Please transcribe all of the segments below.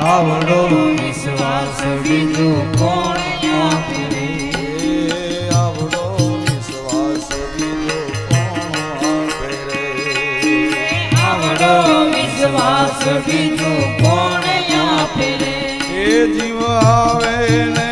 આવડો વિશ્વાસ બીજો કોણ આપે? આવડો વિશ્વાસ બીજો કોણ આપે? આવડો વિશ્વાસ બીજો કોણ આપે એ જીવ આવે ને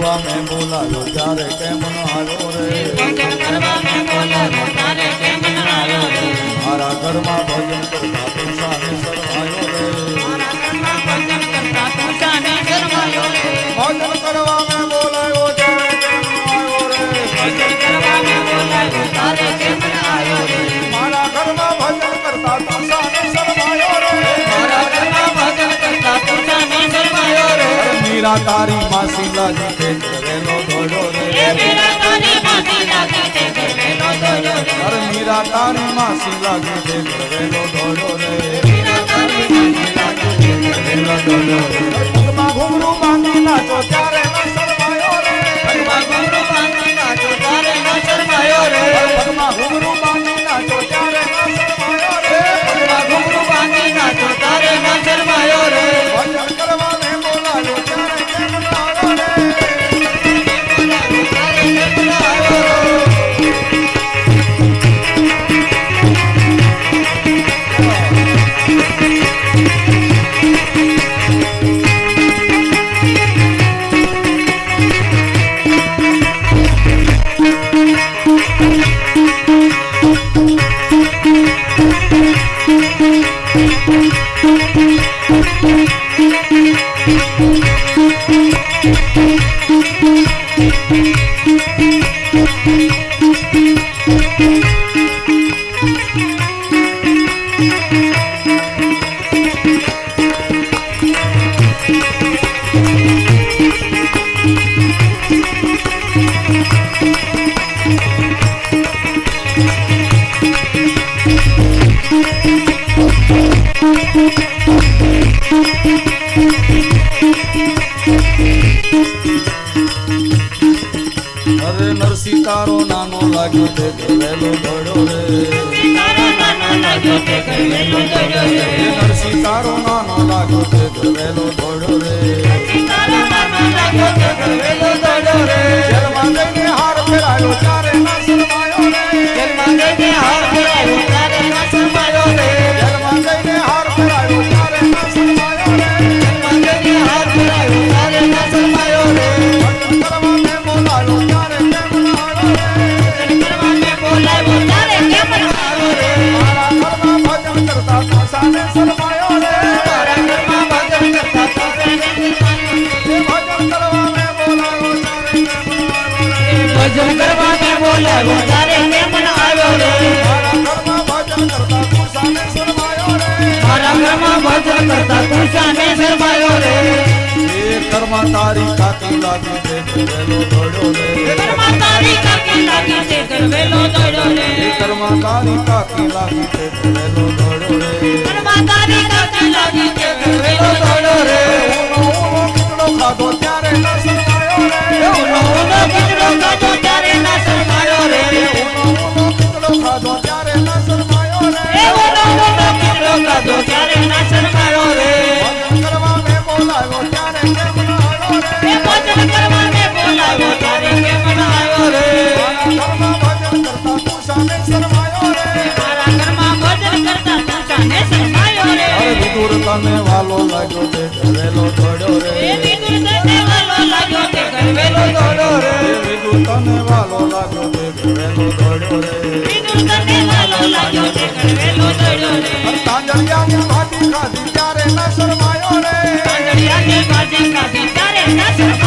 કરવા મેં બોલાયો ત્યારે કેમ ન આવ્યો રે? મારા ઘરમાં ભજન કરતા તુષાને સરવાયો રે. ભજન કરવા મેં બોલાયો ત્યારે કેમ ન આવ્યો રે? ભજન કરવા મેં બોલાયો ત્યારે કેમ ન આવ્યો રે મારા ઘરમાં ભજન કરતા તુષાને સરવાયો રે. મારા ઘરમાં ભજન કરતા તુષાને સરવાયો રે. મીરા તારી તારી માસી લાગી દે ઢોળો રે. અરે નરસિંહ તારો નાનો લાગ્યો તે ગયેલો ઘડો રે. તારો નાનો લાગ્યો તે ગયેલો માં તારી કાકી લાગી છે ગરવેલો દોડો રે. માં તારી કાકી લાગી છે ગરવેલો દોડો રે. માં તારી કાકી લાગી છે ગરવેલો દોડો રે. માં તારી કાકી લાગી છે ગરવેલો દોડો રે. લાગ્યો તે કરવેલો દોડ્યો રે. વિદુ તને વાલો લાગ્યો તે કરવેલો ત્યારે ના શરમાયો રે. ત્યારે ના શરમાયો